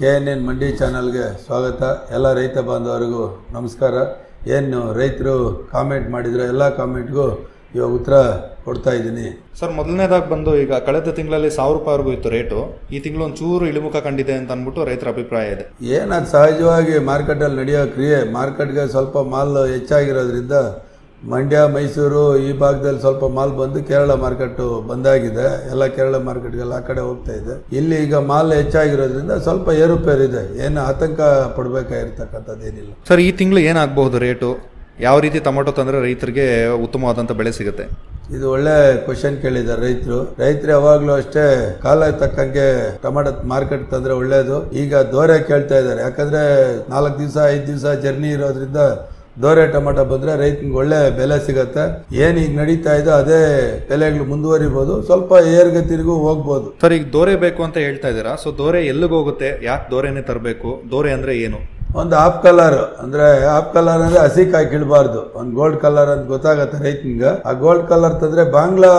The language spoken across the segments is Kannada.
ಕೆ ಎನ್ ಎನ್ ಮಂಡಿ ಚಾನಲ್ಗೆ ಸ್ವಾಗತ. ಎಲ್ಲ ರೈತ ಬಾಂಧವರಿಗೂ ನಮಸ್ಕಾರ. ಏನು ರೈತರು ಕಾಮೆಂಟ್ ಮಾಡಿದ್ರು ಎಲ್ಲ ಕಾಮೆಂಟ್ಗೂ ಇವಾಗ ಉತ್ತರ ಕೊಡ್ತಾ ಇದ್ದೀನಿ. ಸರ್ ಮೊದಲನೇದಾಗಿ ಬಂದು ಈಗ ಕಳೆದ ತಿಂಗಳಲ್ಲಿ ಸಾವಿರ ರೂಪಾಯಿವರೆಗೂ ಇತ್ತು ರೇಟು. ಈ ತಿಂಗಳು ಒಂದು ಚೂರು ಇಳಿಮುಖ ಕಂಡಿದೆ ಅಂತ ಅಂದ್ಬಿಟ್ಟು ರೈತರ ಅಭಿಪ್ರಾಯ ಇದೆ. ಏನದು ಸಹಜವಾಗಿ ಮಾರ್ಕೆಟಲ್ಲಿ ನಡೆಯೋ ಕ್ರಿಯೆ ಮಾರ್ಕೆಟ್ಗೆ ಸ್ವಲ್ಪ ಮಾಲ್ ಹೆಚ್ಚಾಗಿರೋದ್ರಿಂದ ಮಂಡ್ಯ ಮೈಸೂರು ಈ ಭಾಗದಲ್ಲಿ ಸ್ವಲ್ಪ ಮಾಲ್ ಬಂದು ಕೇರಳ ಮಾರ್ಕೆಟು ಬಂದಾಗಿದೆ. ಎಲ್ಲ ಕೇರಳ ಮಾರ್ಕೆಟ್ಗೆಲ್ಲ ಆ ಕಡೆ ಹೋಗ್ತಾ ಇದೆ. ಇಲ್ಲಿ ಈಗ ಮಾಲ್ ಹೆಚ್ಚಾಗಿರೋದ್ರಿಂದ ಸ್ವಲ್ಪ ಏರುಪೇರು ಇದೆ. ಏನು ಆತಂಕ ಪಡಬೇಕಾಗಿರ್ತಕ್ಕಂಥದ್ದೇನಿಲ್ಲ. ಸರ್ ಈ ತಿಂಗಳು ಏನಾಗಬಹುದು ರೇಟು? ಯಾವ ರೀತಿ ಟೊಮೊಟೊ ತಂದರೆ ರೈತರಿಗೆ ಉತ್ತಮವಾದಂಥ ಬೆಳೆ ಸಿಗುತ್ತೆ? ಇದು ಒಳ್ಳೆ ಕ್ವಶನ್ ಕೇಳಿದ್ದಾರೆ ರೈತರು. ರೈತರು ಯಾವಾಗ್ಲೂ ಅಷ್ಟೇ ಕಾಲ ತಕ್ಕಂಗೆ ಟೊಮಾಟೊ ಮಾರ್ಕೆಟ್ ತಂದ್ರೆ ಒಳ್ಳೇದು. ಈಗ ದೋರೆ ಕೇಳ್ತಾ ಇದ್ದಾರೆ. ಯಾಕಂದ್ರೆ ನಾಲ್ಕು ದಿವಸ ಐದು ದಿವಸ ಜರ್ನಿ ಇರೋದ್ರಿಂದ ದೋರೆ ಟೊಮೆಟೊ ಬಂದರೆ ರೈತನಿಗೆ ಒಳ್ಳೆ ಬೆಲೆ ಸಿಗತ್ತೆ. ಏನು ಈಗ ನಡೀತಾ ಇದೆ, ಅದೇ ಬೆಲೆಗಳು ಮುಂದುವರಿಬೋದು. ಸ್ವಲ್ಪ ಏರ್ಗತಿರಿಗೂ ಹೋಗ್ಬೋದು. ಸರ್, ಈಗ ದೋರೆ ಬೇಕು ಅಂತ ಹೇಳ್ತಾ ಇದ್ದೀರಾ? ಸೊ ದೋರೆ ಎಲ್ಲಿಗೆ ಹೋಗುತ್ತೆ ಯಾಕೆ ದೋರೆನೇ ತರಬೇಕು? ದೋರೆ ಅಂದರೆ ಏನು? ಒಂದು ಆಫ್ ಕಲರ್ ಅಂದ್ರೆ ಆಫ್ ಕಲರ್ ಅಂದ್ರೆ ಹಸಿ ಕಾಯಿ ಕೀಳಬಾರ್ದು. ಒಂದು ಗೋಲ್ಡ್ ಕಲರ್ ಅಂತ ಗೊತ್ತಾಗತ್ತೆ ರೈತನಿಗೆ. ಆ ಗೋಲ್ಡ್ ಕಲರ್ ತಂದ್ರೆ ಬಾಂಗ್ಲಾ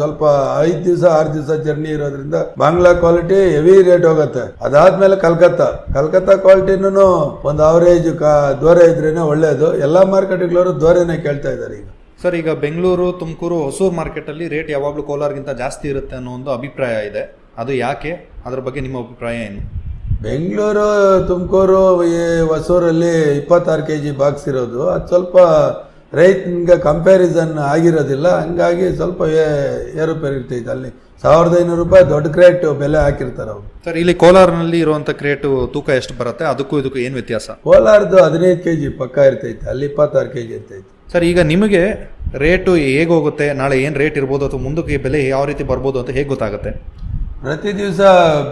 ಸ್ವಲ್ಪ ಐದ್ ದಿವಸ, ಆರು ದಿವಸ ಜರ್ನಿ ಇರೋದ್ರಿಂದ ಬಾಂಗ್ಲಾ ಕ್ವಾಲಿಟಿ ಹೆವಿ ರೇಟ್ ಹೋಗುತ್ತೆ. ಅದಾದ್ಮೇಲೆ ಕಲ್ಕತ್ತಾ. ಕಲ್ಕತ್ತಾ ಕ್ವಾಲಿಟಿನೂ ಒಂದು ಅವರೇಜ್ ದೋರೆ ಇದ್ರೇನೆ ಒಳ್ಳೇದು. ಎಲ್ಲಾ ಮಾರ್ಕೆಟ್ಗಳವರು ದೋರೆನೆ ಕೇಳ್ತಾ ಇದ್ದಾರೆ ಈಗ. ಸರ್, ಈಗ ಬೆಂಗಳೂರು, ತುಮಕೂರು, ಹೊಸೂರು ಮಾರ್ಕೆಟಲ್ಲಿ ರೇಟ್ ಯಾವಾಗಲೂ ಕೋಲಾರ್ಗಿಂತ ಜಾಸ್ತಿ ಇರುತ್ತೆ ಅನ್ನೋ ಒಂದು ಅಭಿಪ್ರಾಯ ಇದೆ. ಅದು ಯಾಕೆ? ಅದ್ರ ಬಗ್ಗೆ ನಿಮ್ಮ ಅಭಿಪ್ರಾಯ ಏನು? ಬೆಂಗಳೂರು ತುಮಕೂರು ಹೊಸೂರಲ್ಲಿ ಇಪ್ಪತ್ತಾರು ಕೆ ಜಿ ಬಾಕ್ಸ್ ಇರೋದು. ಅದು ಸ್ವಲ್ಪ ರೈತನಿಗೆ ಕಂಪ್ಯಾರಿಸನ್ ಆಗಿರೋದಿಲ್ಲ. ಹಂಗಾಗಿ ಸ್ವಲ್ಪ ಏರುಪೇರು ಇರ್ತೈತೆ ಅಲ್ಲಿ. ಸಾವಿರದ ಐನೂರು ರೂಪಾಯಿ ದೊಡ್ಡ ಕ್ರೇಟ್ ಬೆಲೆ ಹಾಕಿರ್ತಾರೆ ಅವರು. ಸರ್ ಇಲ್ಲಿ ಕೋಲಾರ್ನಲ್ಲಿ ಇರುವಂಥ ಕ್ರೇಟು ತೂಕ ಎಷ್ಟು ಬರುತ್ತೆ? ಅದಕ್ಕೂ ಇದಕ್ಕೂ ಏನು ವ್ಯತ್ಯಾಸ? ಕೋಲಾರದ್ದು ಹದಿನೈದು ಕೆ ಜಿ ಪಕ್ಕ ಇರ್ತೈತೆ. ಅಲ್ಲಿ ಇಪ್ಪತ್ತಾರು ಕೆ ಜಿ ಇರ್ತೈತೆ. ಸರ್ ಈಗ ನಿಮಗೆ ರೇಟು ಹೇಗೆ ಹೋಗುತ್ತೆ? ನಾಳೆ ಏನು ರೇಟ್ ಇರ್ಬೋದು? ಅಥವಾ ಮುಂದಕ್ಕೆ ಬೆಲೆ ಯಾವ ರೀತಿ ಬರ್ಬೋದು ಅಂತ ಹೇಗೆ ಗೊತ್ತಾಗುತ್ತೆ? ಪ್ರತಿ ದಿವಸ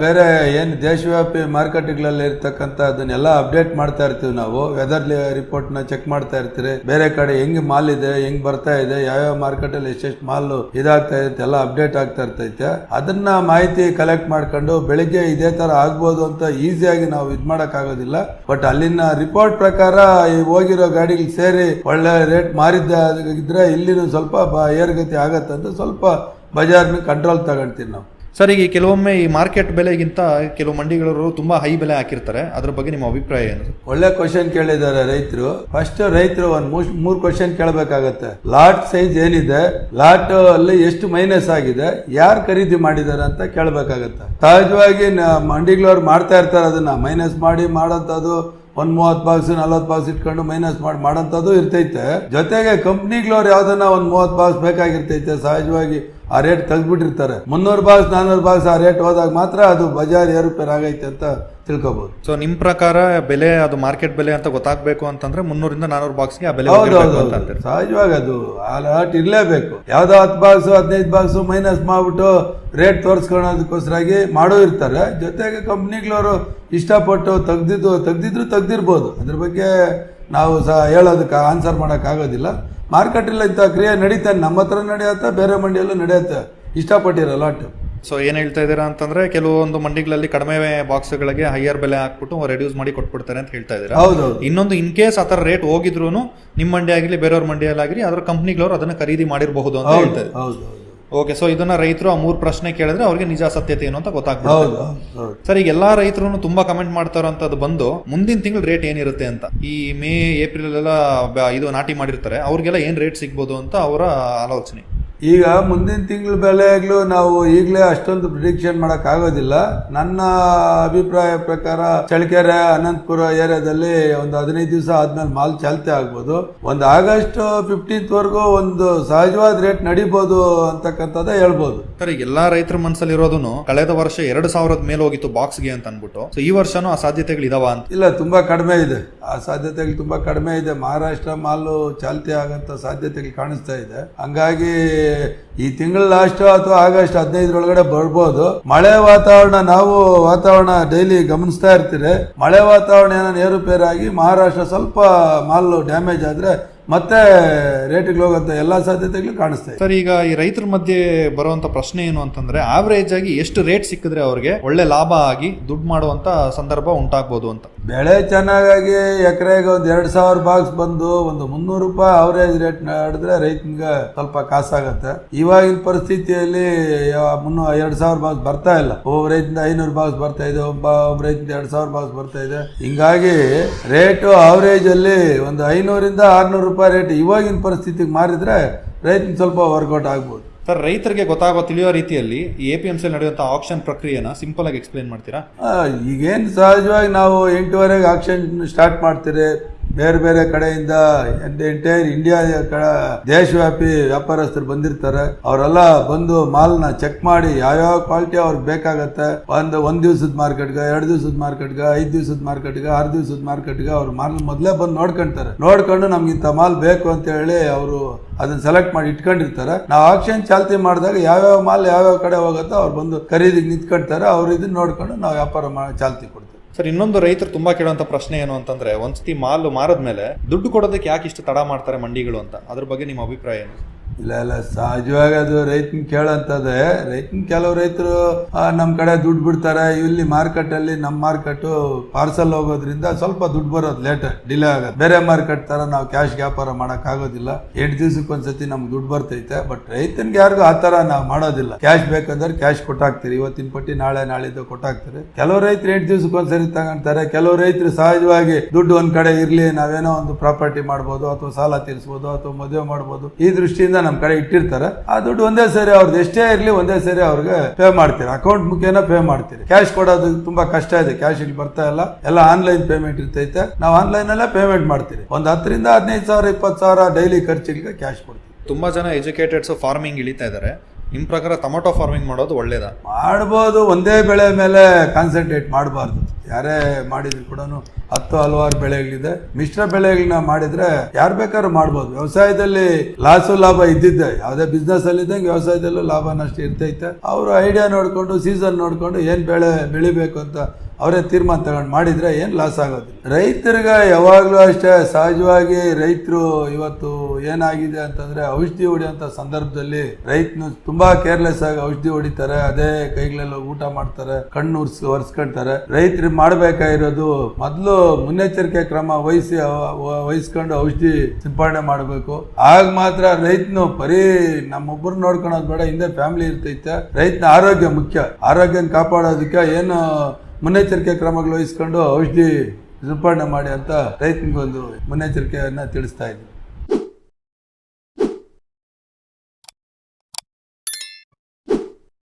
ಬೇರೆ ಏನು ದೇಶವ್ಯಾಪಿ ಮಾರ್ಕೆಟ್ಗಳಲ್ಲಿ ಇರ್ತಕ್ಕಂಥ ಅದನ್ನೆಲ್ಲ ಅಪ್ಡೇಟ್ ಮಾಡ್ತಾ ಇರ್ತೀವಿ ನಾವು. ವೆದರ್ ರಿಪೋರ್ಟ್ನ ಚೆಕ್ ಮಾಡ್ತಾ ಇರ್ತೀರಿ. ಬೇರೆ ಕಡೆ ಹೆಂಗ್ ಮಾಲ್ ಇದೆ, ಹೆಂಗ್ ಬರ್ತಾ ಇದೆ, ಯಾವ್ಯಾವ ಮಾರ್ಕೆಟ್ ಅಲ್ಲಿ ಎಷ್ಟೆಷ್ಟು ಮಾಲ್ ಇದಾಗ್ತಾ ಇದೆ ಎಲ್ಲ ಅಪ್ಡೇಟ್ ಆಗ್ತಾ ಇರ್ತೈತೆ. ಅದನ್ನ ಮಾಹಿತಿ ಕಲೆಕ್ಟ್ ಮಾಡ್ಕೊಂಡು ಬೆಳಿಗ್ಗೆ ಇದೇ ತರ ಆಗ್ಬೋದು ಅಂತ ಈಸಿಯಾಗಿ ನಾವು ಇದು ಮಾಡಕ್ ಆಗೋದಿಲ್ಲ. ಬಟ್ ಅಲ್ಲಿನ ರಿಪೋರ್ಟ್ ಪ್ರಕಾರ ಹೋಗಿರೋ ಗಾಡಿಗೆ ಸೇರಿ ಒಳ್ಳೆ ರೇಟ್ ಮಾರಿದ್ದ ಇದ್ರೆ ಇಲ್ಲಿನೂ ಸ್ವಲ್ಪ ಏರ್ಗತಿ ಆಗತ್ತಂತ ಸ್ವಲ್ಪ ಬಜಾರ್ನ ಕಂಟ್ರೋಲ್ ತಗೊಳ್ತೀವಿ ನಾವು. ಸರ್, ಈಗ ಕೆಲವೊಮ್ಮೆ ಈ ಮಾರ್ಕೆಟ್ ಬೆಲೆಗಿಂತ ಕೆಲವು ಮಂಡಿಗಳವರು ತುಂಬಾ ಹೈ ಬೆಲೆ ಹಾಕಿರ್ತಾರೆ. ಅದ್ರ ಬಗ್ಗೆ ನಿಮ್ಮ ಅಭಿಪ್ರಾಯ ಏನು? ಒಳ್ಳೆ ಕ್ವಶನ್ ಕೇಳಿದ್ದಾರೆ ರೈತರು. ಫಸ್ಟ್ ರೈತರು ಒಂದ್ ಮೂರ್- ಕ್ವಶನ್ ಕೇಳಬೇಕಾಗತ್ತೆ. ಲಾಟ್ ಸೈಜ್ ಏನಿದೆ? ಲಾಟ್ ಅಲ್ಲಿ ಎಷ್ಟು ಮೈನಸ್ ಆಗಿದೆ? ಯಾರು ಖರೀದಿ ಮಾಡಿದ್ದಾರೆ ಅಂತ ಕೇಳಬೇಕಾಗತ್ತೆ. ಸಹಜವಾಗಿ ಮಂಡಿಗಳವ್ರು ಮಾಡ್ತಾ ಇರ್ತಾರೆ ಅದನ್ನ. ಮೈನಸ್ ಮಾಡಿ ಮಾಡೋಂಥದ್ದು ಒಂದ್ ಮೂವತ್ ಬಾಕ್ಸ್ ನಲ್ವತ್ ಬಾಕ್ಸ್ ಇಟ್ಕೊಂಡು ಮೈನಸ್ ಮಾಡಿ ಮಾಡೋಂಥದ್ದು ಇರ್ತೈತೆ. ಜೊತೆಗೆ ಕಂಪ್ನಿಗಳವ್ರು ಯಾವ್ದನ್ನ ಒಂದ್ ಮೂವತ್ ಬಾಕ್ಸ್ ಬೇಕಾಗಿರ್ತೈತೆ. ಸಹಜವಾಗಿ ಆ ರೇಟ್ ತೆಗೆದ್ಬಿಟ್ಟಿರ್ತಾರೆ. ಮುನ್ನೂರು ಬಾಕ್ಸ್ ನಾನ್ನೂರು ಬಾಕ್ಸ್ ಆ ರೇಟ್ ಹೋದಾಗ ಮಾತ್ರ ಅದು ಬಜಾರ್ ಏರುಪೇರು ಆಗೈತೆ ಅಂತ ತಿಳ್ಕೊಬಹುದು ಸೊ ನಿಮ್ ಪ್ರಕಾರ ಬೆಲೆ ಅದು ಮಾರ್ಕೆಟ್ ಬೆಲೆ ಅಂತ ಗೊತ್ತಾಗಬೇಕು ಅಂತಂದ್ರೆ ಮುನ್ನೂರಿಂದ ನಾನೂರು ಬಾಕ್ಸ್ಗೆ ಆ ಬೆಲೆ. ಸಹಜವಾಗಿ ಅದು ಅಲರ್ಟ್ ಇರಲೇಬೇಕು. ಯಾವ್ದೋ ಹತ್ತು ಬಾಕ್ಸ್ ಹದಿನೈದು ಬಾಕ್ಸ್ ಮೈನಸ್ ಮಾಡ್ಬಿಟ್ಟು ರೇಟ್ ತೋರಿಸ್ಕೊಳ್ಳೋದಕ್ಕೋಸ್ಕರಾಗಿ ಮಾಡೋ ಇರ್ತಾರೆ. ಜೊತೆಗೆ ಕಂಪ್ನಿಗಳವರು ಇಷ್ಟಪಟ್ಟು ತೆಗ್ದಿದ್ದು ತೆಗ್ದಿದ್ರು ತೆಗ್ದಿರ್ಬೋದು. ಅದ್ರ ಬಗ್ಗೆ ನಾವು ಸಹ ಹೇಳೋದಕ್ಕೆ ಆನ್ಸರ್ ಮಾಡೋಕ್ಕಾಗೋದಿಲ್ಲ. ಮಾರ್ಕೆಟಲ್ಲಿ ಇಂಥ ಕ್ರಿಯೆ ನಡೀತಾನೆ ನಮ್ಮ ಹತ್ರ ನಡೆಯುತ್ತೆ ಬೇರೆ ಮಂಡಿಯಲ್ಲೂ ನಡೆಯುತ್ತೆ? ಇಷ್ಟಪಟ್ಟಿರೋ ಲಾಟ್ ಸೊ ಏನು ಹೇಳ್ತಾ ಇದ್ದೀರಾ ಅಂತಂದ್ರೆ ಕೆಲವೊಂದು ಮಂಡಿಗಳಲ್ಲಿ ಕಡಿಮೆ ಬಾಕ್ಸ್ಗಳಿಗೆ ಹೈಯರ್ ಬೆಲೆ ಹಾಕ್ಬಿಟ್ಟು ರೆಡ್ಯೂಸ್ ಮಾಡಿ ಕೊಟ್ಬಿಡ್ತಾರೆ ಅಂತ ಹೇಳ್ತಾ ಇದ್ದೀರಾ? ಹೌದು ಇನ್ನೊಂದು ಇನ್ ಕೇಸ್ ಆ ಥರ ರೇಟ್ ಹೋಗಿದ್ರು ನಿಮ್ಮ ಮಂಡಿ ಆಗಲಿ ಬೇರೆಯವ್ರ ಮಂಡಿಯಲ್ಲಾಗಲಿ ಅದರ ಕಂಪ್ನಿಗಳವರು ಅದನ್ನ ಖರೀದಿ ಮಾಡಿರಬಹುದು ಅಂತ ಹೇಳ್ತಾರೆ ಹೌದು ಹೌದು. ಓಕೆ ಸೊ ಇದನ್ನ ರೈತರು ಆ ಮೂರು ಪ್ರಶ್ನೆ ಕೇಳಿದ್ರೆ ಅವ್ರಿಗೆ ನಿಜ ಸತ್ಯತೆ ಏನು ಅಂತ ಗೊತ್ತಾಗ್ಬೋದು ಸರ್ ಈಗ ಎಲ್ಲಾ ರೈತರು ತುಂಬಾ ಕಮೆಂಟ್ ಮಾಡ್ತಾರಂತದ್ದು ಬಂದು ಮುಂದಿನ ತಿಂಗಳು ರೇಟ್ ಏನಿರುತ್ತೆ ಅಂತ. ಈ ಮೇ ಏಪ್ರಿಲ್ ಎಲ್ಲ ಇದು ನಾಟಿ ಮಾಡಿರ್ತಾರೆ. ಅವ್ರಿಗೆಲ್ಲ ಏನ್ ರೇಟ್ ಸಿಗ್ಬೋದು ಅಂತ ಅವರ ಆಲೋಚನೆ. ಈಗ ಮುಂದಿನ ತಿಂಗಳ ಬೆಲೆಗಳು ನಾವು ಈಗಲೇ ಅಷ್ಟೊಂದು ಪ್ರಿಡಿಕ್ಷನ್ ಮಾಡೋಕ್ಕಾಗೋದಿಲ್ಲ ಆಗೋದಿಲ್ಲ. ನನ್ನ ಅಭಿಪ್ರಾಯ ಪ್ರಕಾರ ಚಳ್ಳಕೆರೆ ಅನಂತಪುರ ಏರಿಯಾದಲ್ಲಿ ಒಂದು ಹದಿನೈದು ದಿವಸ ಆದ್ಮೇಲೆ ಮಾಲ್ ಚಾಲ್ತಿ ಆಗ್ಬೋದು. ಒಂದು ಆಗಸ್ಟ್ ಫಿಫ್ಟೀನ್ತ್ ವರೆಗೂ ಒಂದು ಸಹಜವಾದ ರೇಟ್ ನಡಿಬೋದು ಅಂತಕ್ಕಂಥದ್ದೇ ಹೇಳ್ಬೋದು. ಸರಿ ಈಗ ಎಲ್ಲಾ ರೈತರ ಮನಸ್ಸಲ್ಲಿ ಇರೋದನ್ನು ಕಳೆದ ವರ್ಷ ಎರಡು ಸಾವಿರದ ಮೇಲೆ ಹೋಗಿತ್ತು ಬಾಕ್ಸ್ಗೆ ಅಂತ ಅನ್ಬಿಟ್ಟು ಸೊ ಈ ವರ್ಷನೂ ಆ ಸಾಧ್ಯತೆಗಳು ಇದಾವ ಅಂತ. ಇಲ್ಲ ತುಂಬಾ ಕಡಿಮೆ ಇದೆ. ಆ ಸಾಧ್ಯತೆಗಳು ತುಂಬಾ ಕಡಿಮೆ ಇದೆ. ಮಹಾರಾಷ್ಟ್ರ ಮಾಲು ಚಾಲ್ತಿ ಆಗಂತ ಸಾಧ್ಯತೆಗಳು ಕಾಣಿಸ್ತಾ ಇದೆ. ಹಂಗಾಗಿ ಈ ತಿಂಗಳ ಲಾಸ್ಟ್ ಅಥವಾ ಆಗಸ್ಟ್ ಹದಿನೈದರೊಳಗಡೆ ಬರ್ಬೋದು. ಮಳೆ ವಾತಾವರಣ ನಾವು ವಾತಾವರಣ ಡೈಲಿ ಗಮನಿಸ್ತಾ ಇರ್ತೀರಿ. ಮಳೆ ವಾತಾವರಣ ಏನೋ ಏರುಪೇರಾಗಿ ಮಹಾರಾಷ್ಟ್ರ ಸ್ವಲ್ಪ ಮಾಲ್ ಡ್ಯಾಮೇಜ್ ಆದ್ರೆ ಮತ್ತೆ ರೇಟಿಗೆ ಹೋಗಂತ ಎಲ್ಲ ಸಾಧ್ಯತೆಗಳು ಕಾಣಿಸ್ತಾ ಇದೆ. ಸರ್ ಈಗ ಈ ರೈತರ ಮಧ್ಯೆ ಬರುವಂತ ಪ್ರಶ್ನೆ ಏನು ಅಂತಂದ್ರೆ ಆವರೇಜ್ ಆಗಿ ಎಷ್ಟು ರೇಟ್ ಸಿಕ್ಕಿದ್ರೆ ಅವ್ರಿಗೆ ಒಳ್ಳೆ ಲಾಭ ಆಗಿ ದುಡ್ಡು ಮಾಡುವಂತ ಸಂದರ್ಭ ಉಂಟಾಗ್ಬೋದು ಅಂತ? ಬೆಳೆ ಚೆನ್ನಾಗಾಗಿ ಎಕರೆಗೆ ಒಂದು ಎರಡು ಸಾವಿರ ಬಾಕ್ಸ್ ಬಂದು ಒಂದು ಮುನ್ನೂರು ರೂಪಾಯಿ ಅವರೇಜ್ ರೇಟ್ ನಡೆದ್ರೆ ರೈತನಿಗೆ ಸ್ವಲ್ಪ ಕಾಸಾಗತ್ತೆ. ಇವಾಗಿನ ಪರಿಸ್ಥಿತಿಯಲ್ಲಿ ಮುನ್ನೂ ಎರಡ್ ಸಾವಿರ ಬಾಕ್ಸ್ ಬರ್ತಾ ಇಲ್ಲ. ಒಬ್ಬ ರೈತಿಂದ ಐನೂರು ಬಾಕ್ಸ್ ಬರ್ತಾ ಇದೆ ಒಬ್ಬ ಒಬ್ಬ ರೈತ ಎರಡ್ ಸಾವಿರ ಬಾಕ್ಸ್ ಬರ್ತಾ ಇದೆ. ಹಿಂಗಾಗಿ ರೇಟು ಅವರೇಜ್ ಅಲ್ಲಿ ಒಂದು ಐನೂರಿಂದ ಆರ್ನೂರು ರೂಪಾಯಿ ರೇಟ್ ಇವಾಗಿನ ಪರಿಸ್ಥಿತಿಗೆ ಮಾರಿದರೆ ರೈತನ ಸ್ವಲ್ಪ ವರ್ಕೌಟ್ ಆಗ್ಬೋದು. ಸರ್ ರೈತರಿಗೆ ಗೊತ್ತಾಗೋ ತಿಳಿಯೋ ರೀತಿಯಲ್ಲಿ ಈ ಎ ಪಿ ಎಂ ಸಿ ನಡೆಯುವಂಥ ಆಕ್ಷನ್ ಪ್ರಕ್ರಿಯೆನ ಸಿಂಪಲ್ ಆಗಿ ಎಕ್ಸ್ಪ್ಲೈನ್ ಮಾಡ್ತೀರಾ? ಈಗೇನು ಸಹಜವಾಗಿ ನಾವು ಎಂಟೂವರೆಗೆ ಆಕ್ಷನ್ ಸ್ಟಾರ್ಟ್ ಮಾಡ್ತೀರಿ ಬೇರೆ ಬೇರೆ ಕಡೆಯಿಂದ ಎಂಟೈರ್ ಇಂಡಿಯಾ ಕಡೆ ದೇಶವ್ಯಾಪಿ ವ್ಯಾಪಾರಸ್ಥರು ಬಂದಿರ್ತಾರೆ. ಅವರೆಲ್ಲ ಬಂದು ಮಾಲ್ನ ಚೆಕ್ ಮಾಡಿ ಯಾವ್ಯಾವ ಕ್ವಾಲಿಟಿ ಅವ್ರಿಗೆ ಬೇಕಾಗತ್ತೆ. ಒಂದು, ಒಂದ್ ದಿವಸದ ಮಾರ್ಕೆಟ್ಗೆ ಎರಡು ದಿವಸದ ಮಾರ್ಕೆಟ್ಗೆ ಐದು ದಿವಸದ ಮಾರ್ಕೆಟ್ಗೆ ಆರು ದಿವಸದ ಮಾರ್ಕೆಟ್ಗೆ ಅವ್ರು ಮಾಲ್ ಮೊದಲೇ ಬಂದು ನೋಡ್ಕೊಂತಾರೆ. ನೋಡ್ಕೊಂಡು ನಮ್ಗೆ ಇಂಥ ಮಾಲ್ ಬೇಕು ಅಂತ ಹೇಳಿ ಅವರು ಅದನ್ನ ಸೆಲೆಕ್ಟ್ ಮಾಡಿ ಇಟ್ಕೊಂಡಿರ್ತಾರೆ. ನಾವು ಆಕ್ಷನ್ ಚಾಲ್ತಿ ಮಾಡಿದಾಗ ಯಾವ್ಯಾವ ಮಾಲ್ ಯಾವ್ಯಾವ ಕಡೆ ಹೋಗುತ್ತೋ ಅವ್ರು ಬಂದು ಖರೀದಿಗೆ ನಿಂತ್ಕೊಳ್ತಾರೆ ಅವ್ರು ಇದನ್ನ ನೋಡ್ಕೊಂಡು ನಾವು ವ್ಯಾಪಾರ ಚಾಲ್ತಿ ಕೊಡ್ತೀವಿ. ಸರ್, ಇನ್ನೊಂದು ರೈತರು ತುಂಬಾ ಕೇಳುವಂತ ಪ್ರಶ್ನೆ ಏನು ಅಂತಂದ್ರೆ, ಒಂದ್ಸತಿ ಮಾಲು ಮಾರದ್ಮೇಲೆ ದುಡ್ಡು ಕೊಡೋದಕ್ಕೆ ಯಾಕೆ ಇಷ್ಟು ತಡ ಮಾಡ್ತಾರೆ ಮಂಡಿಗಳು ಅಂತ? ಅದ್ರ ಬಗ್ಗೆ ನಿಮ್ಮ ಅಭಿಪ್ರಾಯ ಏನು? ಇಲ್ಲ ಇಲ್ಲ, ಸಹಜವಾಗಿ ಅದು ರೈತನ ಕೇಳಂತದೆ. ರೈತನ ಕೆಲವು ರೈತರು ನಮ್ಮ ಕಡೆ ದುಡ್ಡು ಬಿಡ್ತಾರೆ. ಇಲ್ಲಿ ಮಾರ್ಕೆಟ್ ಅಲ್ಲಿ ನಮ್ಮ ಮಾರ್ಕೆಟ್ ಪಾರ್ಸಲ್ ಹೋಗೋದ್ರಿಂದ ಸ್ವಲ್ಪ ದುಡ್ಡು ಬರೋದು ಲೇಟ್ ಡಿಲೇ ಆಗುತ್ತೆ ಬೇರೆ ಮಾರ್ಕೆಟ್ ತರ ನಾವು ಕ್ಯಾಶ್ ವ್ಯಾಪಾರ ಮಾಡಕ್ ಆಗೋದಿಲ್ಲ. ಎಂಟು ದಿವ್ಸಕ್ಕೆ ಒಂದ್ಸತಿ ನಮ್ಗೆ ದುಡ್ಡು ಬರ್ತೈತೆ. ಬಟ್ ರೈತನ್ಗೆ ಯಾರಿಗೂ ಆ ತರ ನಾವು ಮಾಡೋದಿಲ್ಲ. ಕ್ಯಾಶ್ ಬೇಕಂದ್ರೆ ಕ್ಯಾಶ್ ಕೊಟ್ಟಾಕ್ತೀರಿ. ಇವತ್ತಿನ ಪಟ್ಟಿ ನಾಳೆ, ನಾಳಿದ್ದು ಕೊಟ್ಟಾಕ್ತಾರೆ. ಕೆಲವು ರೈತರು ಎಂಟು ದಿವ್ಸಕ್ಕೆ ಒಂದ್ಸರಿ ತಗೊಂತಾರೆ. ಕೆಲವು ರೈತರು ಸಹಜವಾಗಿ ದುಡ್ಡು ಒಂದ್ ಕಡೆ ಇರ್ಲಿ, ನಾವೇನೋ ಒಂದು ಪ್ರಾಪರ್ಟಿ ಮಾಡ್ಬೋದು ಅಥವಾ ಸಾಲ ತೀರಿಸಬಹುದು ಅಥವಾ ಮದುವೆ ಮಾಡ್ಬೋದು. ಈ ದೃಷ್ಟಿಯಿಂದ ನಮ್ಮ ಕಡೆ ಇಟ್ಟಿರ್ತಾರೆ. ಆ ದುಡ್ಡು ಒಂದೇ ಸರಿ ಅವ್ರದ್ದು ಎಷ್ಟೇ ಇರಲಿ ಒಂದೇ ಸರಿ ಅವ್ರಿಗೆ ಪೇ ಮಾಡ್ತೀರಿ. ಅಕೌಂಟ್ ಮುಖೇನ ಪೇ ಮಾಡ್ತೀರಿ. ಕ್ಯಾಶ್ ಕೊಡೋದು ತುಂಬಾ ಕಷ್ಟ ಇದೆ. ಕ್ಯಾಶ್ ಇಲ್ಲಿ ಬರ್ತಾ ಇಲ್ಲ. ಎಲ್ಲ ಆನ್ಲೈನ್ ಪೇಮೆಂಟ್ ಇರ್ತೈತೆ. ನಾವು ಆನ್ಲೈನ್ ಅಲ್ಲೇ ಪೇಮೆಂಟ್ ಮಾಡ್ತೀರಿ. ಒಂದು ಹತ್ತರಿಂದ ಹದಿನೈದು ಸಾವಿರ, ಇಪ್ಪತ್ತು ಸಾವಿರ ಡೈಲಿ ಖರ್ಚಿಗೆ ಕ್ಯಾಶ್ ಕೊಡ್ತೀವಿ. ತುಂಬಾ ಜನ ಎಜುಕೇಟೆಡ್ಸ್ ಫಾರ್ಮಿಂಗ್ ಇಳಿತಾ ಇದ್ದಾರೆ. ನಿಮ್ ಪ್ರಕಾರ ಟೊಮೊಟೊ ಫಾರ್ಮಿಂಗ್ ಮಾಡೋದು ಒಳ್ಳೇದ? ಮಾಡ್ಬೋದು, ಒಂದೇ ಬೆಳೆ ಮೇಲೆ ಕಾನ್ಸಂಟ್ರೇಟ್ ಮಾಡಬಾರ್ದು. ಯಾರೇ ಮಾಡಿದ್ರು ಕೂಡ ಹತ್ತು ಹಲವಾರು ಬೆಳೆಗಳಿದೆ. ಮಿಶ್ರ ಬೆಳೆಗಳನ್ನ ಮಾಡಿದ್ರೆ ಯಾರು ಬೇಕಾದ್ರೂ ಮಾಡ್ಬೋದು. ವ್ಯವಸಾಯದಲ್ಲಿ ಲಾಸು ಲಾಭ ಇದ್ದಿದ್ದೆ. ಯಾವುದೇ ಬಿಸ್ನೆಸ್ ಅಲ್ಲಿ ಇದ್ದಂಗೆ ವ್ಯವಸಾಯದಲ್ಲೂ ಲಾಭ ನಷ್ಟ ಇರ್ತೈತೆ. ಅವರು ಐಡಿಯಾ ನೋಡಿಕೊಂಡು ಸೀಸನ್ ನೋಡಿಕೊಂಡು ಏನ್ ಬೆಳೆ ಬೆಳಿಬೇಕು ಅಂತ ಅವರೇ ತೀರ್ಮಾನ ತಗೊಂಡು ಮಾಡಿದರೆ ಏನು ಲಾಸ್ ಆಗೋದು? ರೈತರಿಗೆ ಯಾವಾಗಲೂ ಅಷ್ಟೇ, ಸಹಜವಾಗಿ ರೈತರು ಇವತ್ತು ಏನಾಗಿದೆ ಅಂತಂದರೆ ಔಷಧಿ ಹೊಡೆಯುವಂಥ ಸಂದರ್ಭದಲ್ಲಿ ರೈತನು ತುಂಬಾ ಕೇರ್ಲೆಸ್ ಆಗಿ ಔಷಧಿ ಹೊಡಿತಾರೆ, ಅದೇ ಕೈಗಳೆಲ್ಲ ಊಟ ಮಾಡ್ತಾರೆ, ಕಣ್ಣು ಒರೆಸ್ಕೊಂತಾರೆ. ರೈತರು ಮಾಡಬೇಕಾಗಿರೋದು ಮೊದಲು ಮುನ್ನೆಚ್ಚರಿಕೆ ಕ್ರಮ ವಹಿಸಿ ವಹಿಸ್ಕೊಂಡು ಔಷಧಿ ಸಿಂಪಡಣೆ ಮಾಡಬೇಕು. ಆಗ ಮಾತ್ರ ರೈತನು ಬರೀ ನಮ್ಮೊಬ್ಬರು ನೋಡ್ಕೊಳೋದು ಬೇಡ, ಹಿಂದೆ ಫ್ಯಾಮಿಲಿ ಇರ್ತೈತೆ. ರೈತನ ಆರೋಗ್ಯ ಮುಖ್ಯ. ಆರೋಗ್ಯನ ಕಾಪಾಡೋದಕ್ಕೆ ಏನು ಮುನ್ನೆಚ್ಚರಿಕೆ ಕ್ರಮಗಳು ವಹಿಸ್ಕೊಂಡು ಔಷಧಿ ಸಿಂಪಡಣೆ ಮಾಡಿ ಅಂತ ರೈತನಿಗೊಂದು ಮುನ್ನೆಚ್ಚರಿಕೆಯನ್ನು ತಿಳಿಸ್ತಾ ಇದ್ವಿ.